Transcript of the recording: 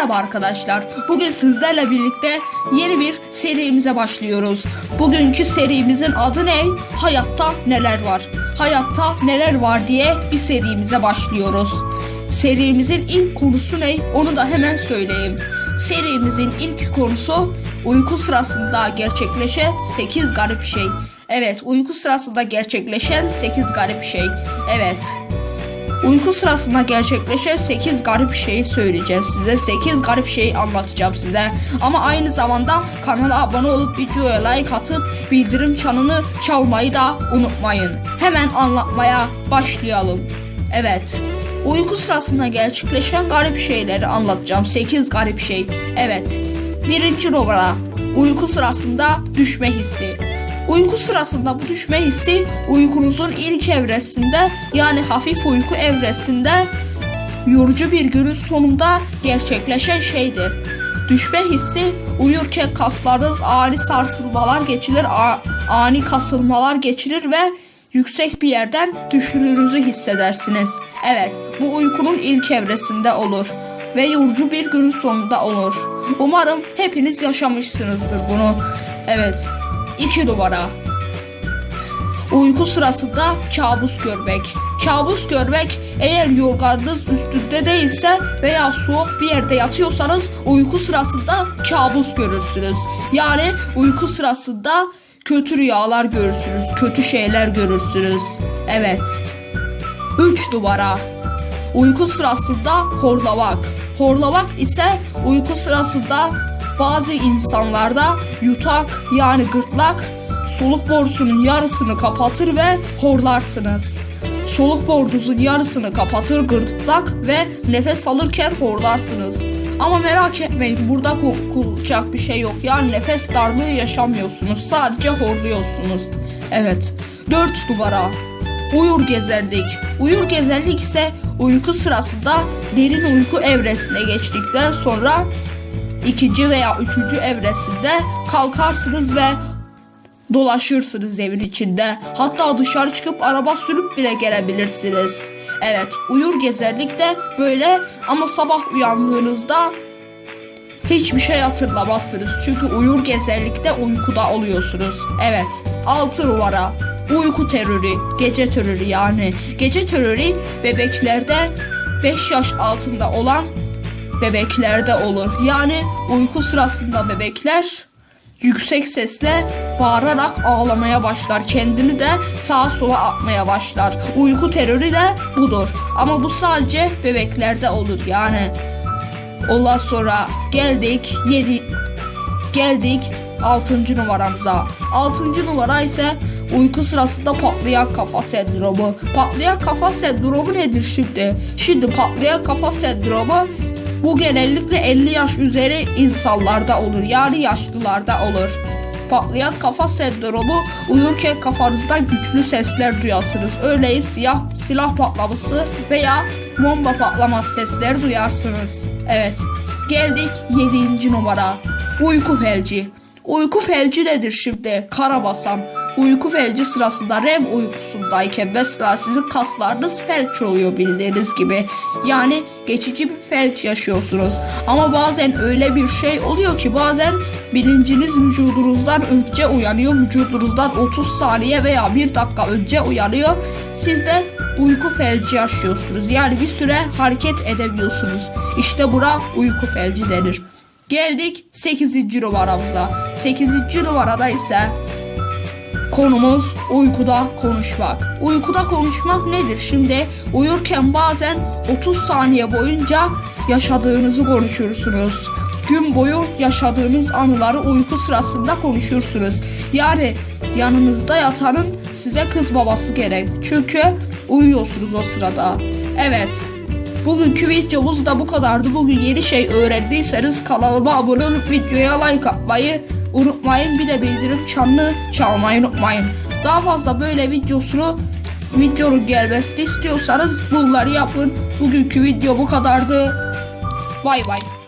Merhaba arkadaşlar. Bugün sizlerle birlikte yeni bir serimize başlıyoruz. Bugünkü serimizin adı ne? Hayatta neler var? Hayatta neler var diye bir serimize başlıyoruz. Serimizin ilk konusu ne? Onu da hemen söyleyeyim. Serimizin ilk konusu uyku sırasında gerçekleşen 8 garip şey. Evet, uyku sırasında gerçekleşen 8 garip şey. Evet. Uyku sırasında gerçekleşen 8 garip şeyi söyleyeceğim size. 8 garip şeyi anlatacağım size. Ama aynı zamanda kanala abone olup videoya like atıp bildirim çanını çalmayı da unutmayın. Hemen anlatmaya başlayalım. Evet. Uyku sırasında gerçekleşen garip şeyleri anlatacağım. 8 garip şey. Evet. Birinci numara. Uyku sırasında düşme hissi. Uyku sırasında bu düşme hissi uykunuzun ilk evresinde yani hafif uyku evresinde yorucu bir günün sonunda gerçekleşen şeydir. Düşme hissi uyurken kaslarınız ani sarsılmalar geçirir, ani kasılmalar geçirir ve yüksek bir yerden düştüğünüzü hissedersiniz. Evet, bu uykunun ilk evresinde olur ve yorucu bir günün sonunda olur. Umarım hepiniz yaşamışsınızdır bunu. Evet, 2 numara. Uyku sırasında kabus görmek. Kabus görmek eğer yorganınız üstünde değilse veya soğuk bir yerde yatıyorsanız uyku sırasında kabus görürsünüz. Yani uyku sırasında kötü rüyalar görürsünüz, kötü şeyler görürsünüz. Evet. 3 numara. Uyku sırasında horlamak. Horlamak ise uyku sırasında bazı insanlarda yutak yani gırtlak soluk borusunun yarısını kapatır ve horlarsınız. Soluk borunuzun yarısını kapatır gırtlak ve nefes alırken horlarsınız. Ama merak etmeyin burada korkulacak bir şey yok. Yani nefes darlığı yaşamıyorsunuz. Sadece horluyorsunuz. Evet. 4 numara. Uyur gezerlik. Uyur gezerlik ise uyku sırasında derin uyku evresine geçtikten sonra ikinci veya üçüncü evresinde kalkarsınız ve dolaşırsınız evin içinde. Hatta dışarı çıkıp araba sürüp bile gelebilirsiniz. Evet, uyur gezerlik de böyle ama sabah uyandığınızda hiçbir şey hatırlamazsınız. Çünkü uyur gezerlikte uykuda oluyorsunuz. Evet, 6 numara. Uyku terörü, gece terörü yani. Gece terörü bebeklerde 5 yaş altında olan bebeklerde olur. Yani uyku sırasında bebekler yüksek sesle bağırarak ağlamaya başlar. Kendini de sağa sola atmaya başlar. Uyku terörü de budur. Ama bu sadece bebeklerde olur yani. Ondan sonra geldik 7 geldik 6. numaramıza. 6. numara ise uyku sırasında patlayan kafa sendromu. Patlayan kafa sendromu nedir şimdi? Şimdi patlayan kafa sendromu bu genellikle 50 yaş üzeri insanlarda olur. Yani yaşlılarda olur. Patlayan kafa sendromu uyurken kafanızdan güçlü sesler duyarsınız. Örneğin siyah silah patlaması veya bomba patlaması sesleri duyarsınız. Evet. Geldik 7. numara. Uyku felci. Uyku felci nedir şimdi? Karabasan. Uyku felci sırasında REM uykusundayken mesela sizin kaslarınız felç oluyor bildiğiniz gibi. Yani geçici bir felç yaşıyorsunuz. Ama bazen öyle bir şey oluyor ki bazen bilinciniz vücudunuzdan önce uyanıyor. Vücudunuzdan 30 saniye veya 1 dakika önce uyanıyor. Siz de uyku felci yaşıyorsunuz. Yani bir süre hareket edemiyorsunuz. İşte buna uyku felci denir. Geldik 8. numaramıza. 8. numarada ise konumuz uykuda konuşmak. Uykuda konuşmak nedir? Şimdi uyurken bazen 30 saniye boyunca yaşadığınızı konuşursunuz. Gün boyu yaşadığınız anıları uyku sırasında konuşursunuz. Yani yanınızda yatanın size kız babası gerek. Çünkü uyuyorsunuz o sırada. Evet. Bugünkü videomuz da bu kadardı. Bugün yeni şey öğrendiyseniz kanalıma abone olup videoya like atmayı unutmayın. Bir de bildirim çanını çalmayı unutmayın. Daha fazla böyle videosunu videonun gelmesini istiyorsanız bunları yapın. Bugünkü video bu kadardı. Bay bay.